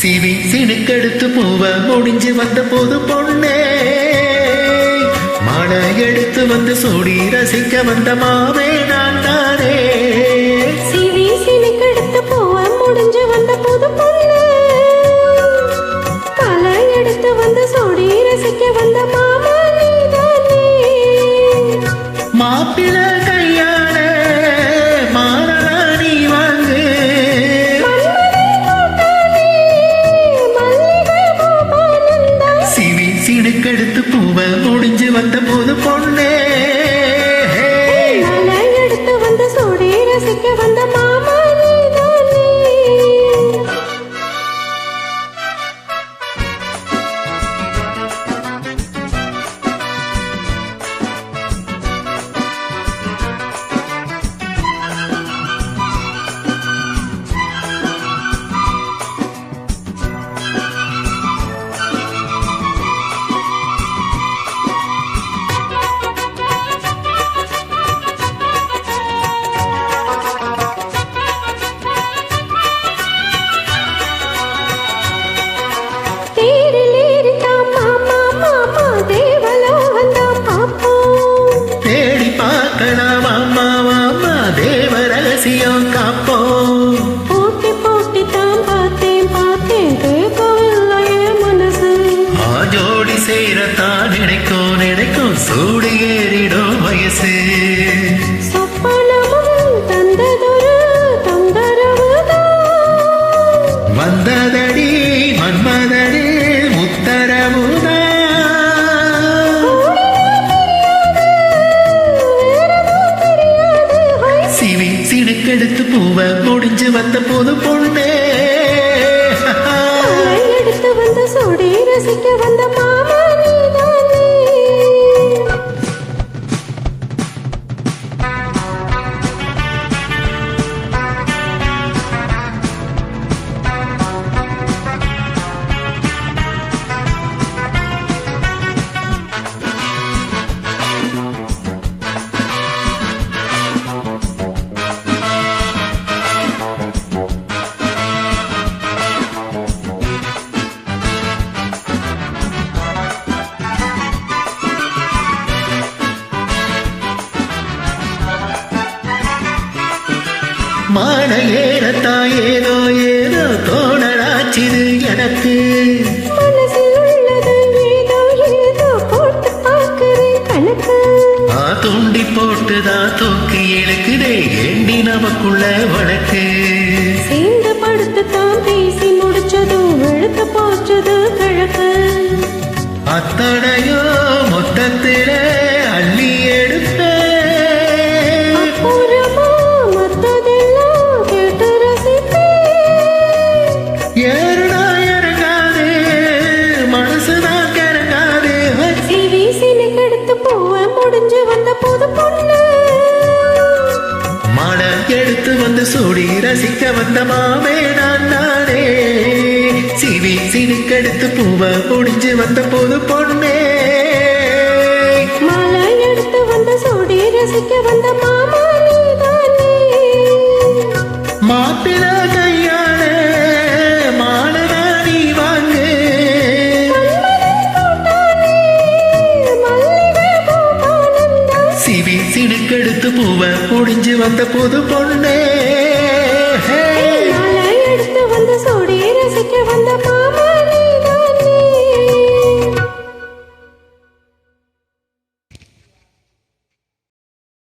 சினுக்கெடுத்து பூவ முடிஞ்சு வந்த போது பொண்ணே. மழை எடுத்து வந்து சூடி ரசிக்க வந்த மாவே நான் தானே. சூடு ஏறிடும் வயசு. வந்ததடி தெரியாது ஹை. சிவி சிடுக்கெடுத்து பூவ முடிஞ்சு வந்த போது பொண்ணே மான ஏறத்தான் ஏதோ ஏதோ தோணலாச்சிது எனக்கு. தூண்டி போட்டுதான் தூக்கி இழுக்குதே எண்ணி நமக்குள்ள வழக்கு? சேர்ந்து படுத்து தான் பேசி முடிச்சதும் எழுத்து போச்சது கிழக்கு அத்தனையோ எடுத்து வந்து சூடி ரசிக்க வந்த மாமே நான் நானே. சிவி சிரிக்கெடுத்து பூவ முடிஞ்சு வந்த போது பொண்ணே. சிவி சினுக்கெடுத்து பூவ முடிஞ்சு வந்த போது பொண்ணே.